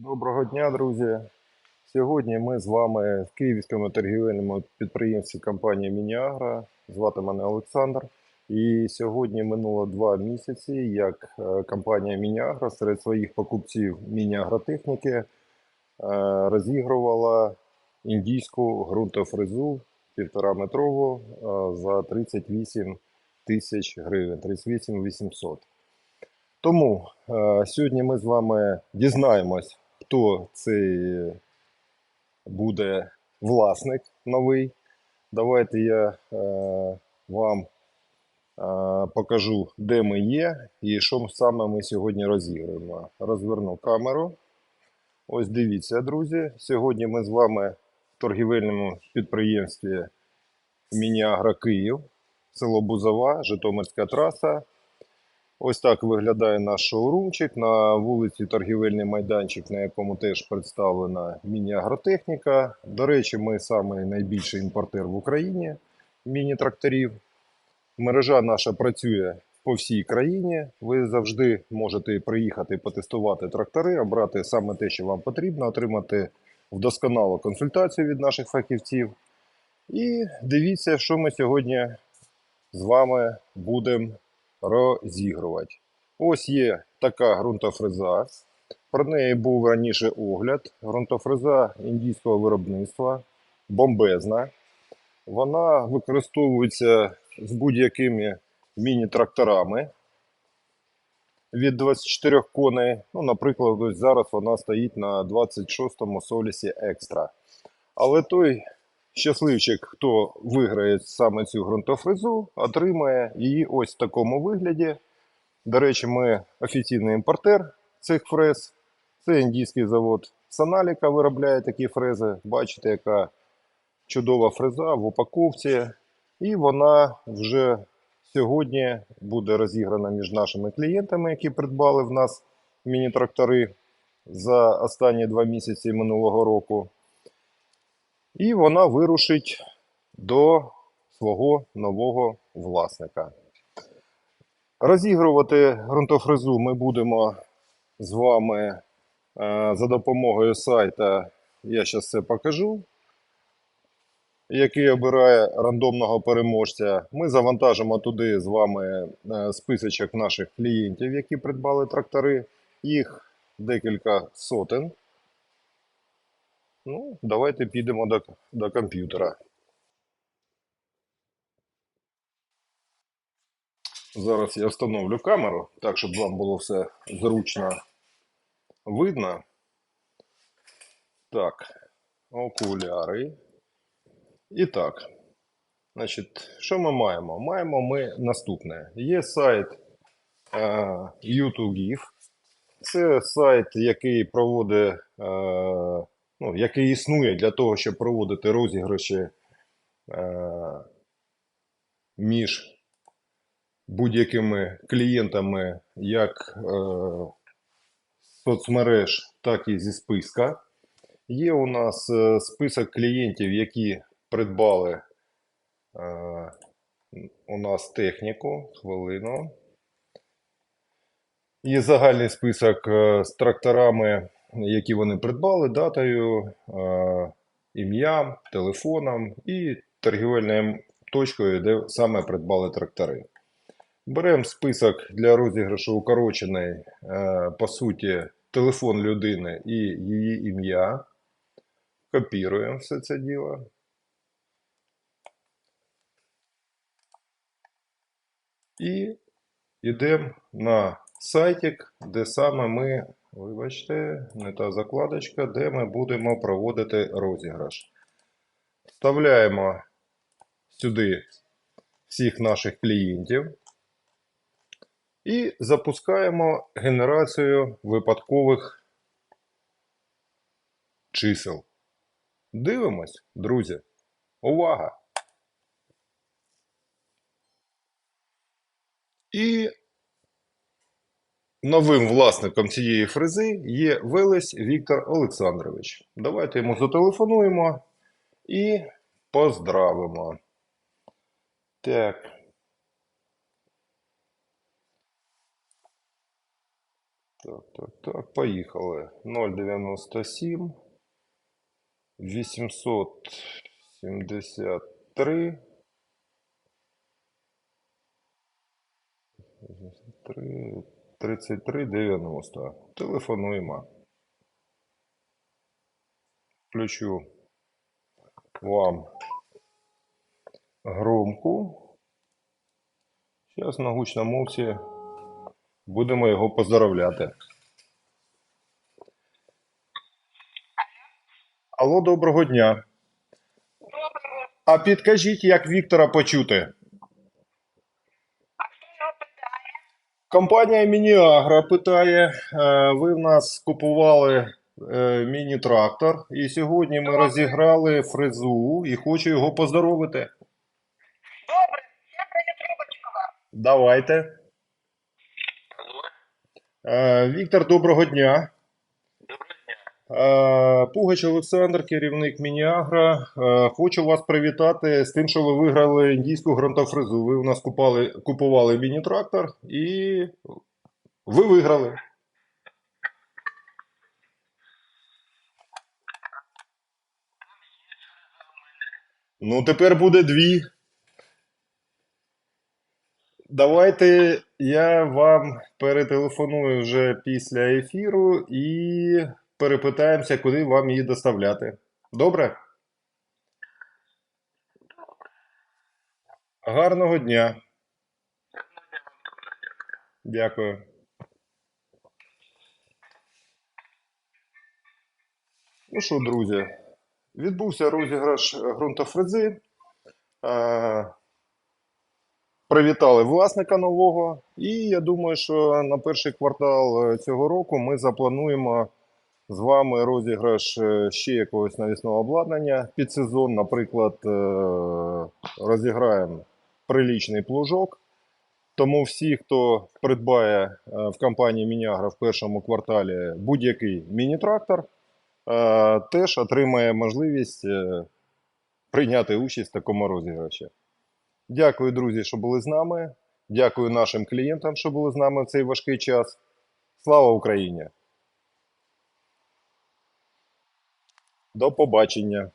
Доброго дня, друзі. Сьогодні ми з вами в Київському торгівельному підприємстві компанії Мініагра. Звати мене Олександр. І сьогодні минуло два місяці, як е, компанія Мініагра серед своїх покупців міні-агротехніки е, розігрувала індійську ґрунтофрезу півтора метрову е, за 38 тисяч гривень, 38 800. Тому сьогодні ми з вами дізнаємось, хто цей буде власник новий. Давайте я е, вам е, покажу, де ми є і що саме ми сьогодні розіграємо. Розверну камеру. Ось дивіться, друзі. Сьогодні ми з вами в торгівельному підприємстві Мініагра Київ, село Бузова, Житомирська траса. Ось так виглядає наш шоурумчик. На вулиці торгівельний майданчик, на якому теж представлена міні-агротехніка. До речі, ми самий найбільший імпортер в Україні міні-тракторів. Мережа наша працює по всій країні. Ви завжди можете приїхати потестувати трактори, обрати саме те, що вам потрібно, отримати вдосконалу консультацію від наших фахівців. І дивіться, що ми сьогодні з вами будемо розігрувати. Ось є така ґрунтофреза. Про неї був раніше огляд. Ґрунтофреза індійського виробництва, бомбезна. Вона використовується з будь-якими міні-тракторами від 24 коней. Ну, наприклад, ось зараз вона стоїть на 26-му Солісі Екстра. Але той щасливчик, хто виграє саме цю ґрунтофрезу, отримає її ось в такому вигляді. До речі, ми офіційний імпортер цих фрез. Це індійський завод Саналіка виробляє такі фрези. Бачите, яка чудова фреза в упаковці. І вона вже сьогодні буде розіграна між нашими клієнтами, які придбали в нас міні-трактори за останні два місяці минулого року. І вона вирушить до свого нового власника. Розігрувати ґрунтофрезу ми будемо з вами е, за допомогою сайта. Я зараз це покажу, який обирає рандомного переможця. Ми завантажимо туди з вами е, списочок наших клієнтів, які придбали трактори. Їх декілька сотень. Ну, давайте підемо до, до комп'ютера. Зараз я встановлю камеру, так, щоб вам було все зручно видно. Так, окуляри. І так, значить, що ми маємо? Маємо ми наступне. Є сайт е, U2GIF. Це сайт, який проводить, е, ну, який існує для того, щоб проводити розіграші е, між будь-якими клієнтами як е, соцмереж, так і зі списка. Є у нас е, список клієнтів, які придбали е, у нас техніку. Хвилину. Є загальний список е, з тракторами, які вони придбали, датою, е, ім'ям, телефоном і торгівельною точкою, де саме придбали трактори. Беремо список для розіграшу укорочений, е, по суті, телефон людини і її ім'я. Копіруємо все це діло. І йдемо на сайтик, де саме ми, вибачте, не та закладочка, де ми будемо проводити розіграш. Вставляємо сюди всіх наших клієнтів. І запускаємо генерацію випадкових чисел. Дивимось, друзі. Увага! І новим власником цієї фрези є Велес Віктор Олександрович. Давайте йому зателефонуємо і поздравимо. Так. Так, так, так, поїхали. 097 873 83 33 90. Телефонуємо. Включу вам громку. Зараз на гучномовці будемо його поздоровляти. Алло, доброго дня. Доброго. А підкажіть, як Віктора почути? А хто його питає? Компанія Мініагра питає, е, ви в нас купували е, міні-трактор, і сьогодні ми розіграли фрезу і хочу його поздоровити. Добре, я прийду трубочку вам. Давайте. Е, Віктор, доброго дня. Е, Пугач Олександр, керівник Мініагра. Е, Хочу вас привітати з тим, що ви виграли індійську ґрунтофрезу. Ви у нас купали, купували міні-трактор і ви виграли. Ну, тепер буде дві. Давайте я вам перетелефоную вже після ефіру і перепитаємося, куди вам її доставляти. Добре? Гарного дня. Дякую. Ну що, друзі, відбувся розіграш ґрунтофрези. Е, Привітали власника нового, і я думаю, що на перший квартал е, цього року ми заплануємо з вами розіграш е, ще якогось навісного обладнання під сезон. Наприклад, е, розіграємо прилічний плужок. Тому всі, хто придбає е, в компанії Мінягра в першому кварталі будь-який міні-трактор, теж отримає можливість прийняти участь в такому розіграші. Дякую, друзі, що були з нами. Дякую нашим клієнтам, що були з нами в цей важкий час. Слава Україні! До побачення!